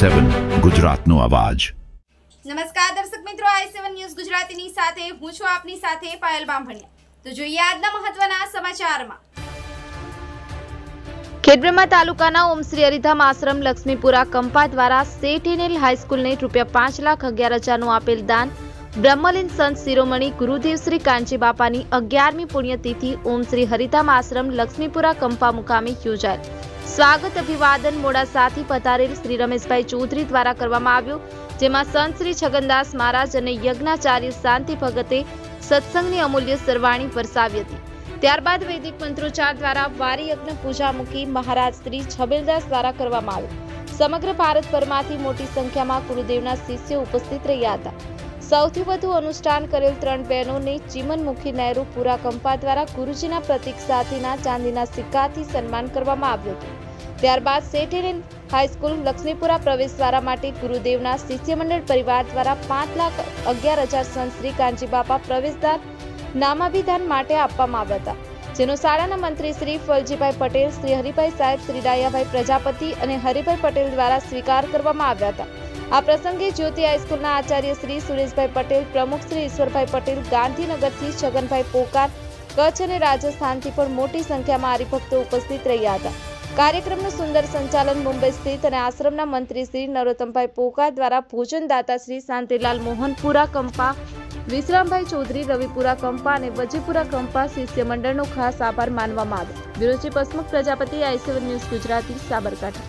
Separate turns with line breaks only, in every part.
સેવન ગુજરાતનો અવાજ.
નમસ્કાર દર્શક મિત્રો આઈ સેવન ન્યૂઝ ગુજરાતીની સાથે હું છું આપની સાથે પાયલ બામભણિયા. તો જોઈએ આજના મહત્વના સમાચારમાં. ખેડબ્રહ્મા તાલુકાના ઓમશ્રી અરિધામ આશ્રમ લક્ષ્મીપુરા કંપા દ્વારા સેઠેનેલ હાઈસ્કૂલને રૂપિયા પાંચ લાખ અગિયાર હજારનું આપેલ દાન બ્રહ્મલીન સંત શિરોમણી ગુરુદેવ શ્રી કાંચી બાપાની અગિયારમી પુણ્યતિથિ ઓમ શ્રી હરિધામ આશ્રમ લક્ષ્મીપુરા કંપા મુકામે યોજાયેલ સ્વાગત અભિવાદન મોડાસાથી પધારેલ શ્રી રમેશભાઈ ચૌધરી દ્વારા કરવામાં આવ્યું, જેમાં સંત શ્રી છગનદાસ મહારાજ અને યજ્ઞાચાર્ય શાંતિ ભગતે સત્સંગની અમૂલ્ય સરવાણી વરસાવી હતી. ત્યારબાદ વૈદિક મંત્રોચ્ચાર દ્વારા વારી યજ્ઞ પૂજા મૂકી મહારાજ શ્રી છબેલદાસ દ્વારા કરવામાં આવ્યું. સમગ્ર ભારતભરમાંથી મોટી સંખ્યામાં ગુરુદેવના શિષ્યો ઉપસ્થિત રહ્યા હતા. સૌથી વધુ અનુષ્ઠાન કરેલ ત્રણ બહેનોને ચીમનમુખી નહેરુ પુરા કંપા દ્વારા ગુરુજીના પ્રતિક સાથેના ચાંદીના સિક્કાથી સન્માન કરવામાં આવ્યું હતું. ત્યારબાદ સેઠેરેન હાઈસ્કૂલ લક્ષ્મીપુરા પ્રવેશ દ્વારા માટે ગુરુદેવના શિષ્યમંડળ પરિવાર દ્વારા પાંચ લાખ અગિયાર હજાર સંત શ્રી કાંજી બાપા પ્રવેશદ્વાર નામાભિધાન માટે આપવામાં આવ્યા હતા. જેનો શાળાના મંત્રી શ્રી ફલજીભાઈ પટેલ, શ્રી હરિભાઈ સાહેબ, શ્રી ડાયાભાઈ પ્રજાપતિ અને હરિભાઈ પટેલ દ્વારા સ્વીકાર કરવામાં આવ્યા હતા. આ પ્રસંગે જ્યોતિ હાઈસ્કૂલના આચાર્ય શ્રી સુરેશભાઈ પટેલ, પ્રમુખ શ્રી ઈશ્વરભાઈ પટેલ, ગાંધીનગરથી છગનભાઈ પોકાર, કચ્છ અને રાજસ્થાનથી પણ મોટી સંખ્યામાં હરિભક્તો ઉપસ્થિત રહ્યા હતા. કાર્યક્રમનું સુંદર સંચાલન મુંબઈ સ્થિત અને આશ્રમના મંત્રી શ્રી નરોત્તમભાઈ પોકાર દ્વારા ભોજનદાતા શ્રી શાંતિલાલ મોહનપુરા કંપા, વિશ્રામભાઈ ચૌધરી, રવિપુરા કંપા અને વજીપુરા કંપા શિષ્ય મંડળનો ખાસ આભાર માનવામાં આવ્યો. Virochi Pasmukh Prajapati I seven news Gujarati, Sabarkantha.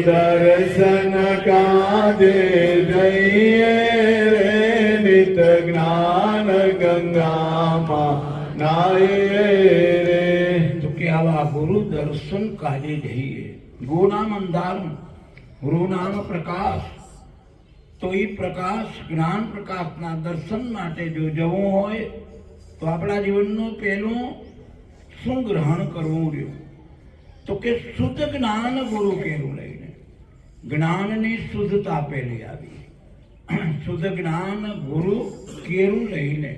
દર્શન કાજે જઈએ રે નિત જ્ઞાન ગંગામાં નાયે રે તો કે આવા ગુરુ દર્શન કાજે જઈએ ગુનામ અંધારું ગુરુ નામ પ્રકાશ તો એ પ્રકાશ જ્ઞાન પ્રકાશના દર્શન માટે જો જવું હોય તો આપણા જીવનનું પહેલું શું ગ્રહણ કરવું રહ્યું તો કે શુદ્ધ જ્ઞાન ગુરુ કેવું લઈને જ્ઞાનની શુદ્ધતા પહેલી આવી. શુદ્ધ જ્ઞાન ગુરુ કેરું લઈને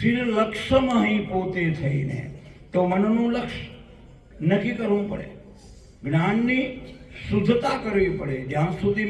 શિર અહીં પોતે થઈને, તો મનનું લક્ષ્ય નક્કી કરવું પડે. જ્ઞાનની શુદ્ધતા કરવી પડે. જ્યાં સુધી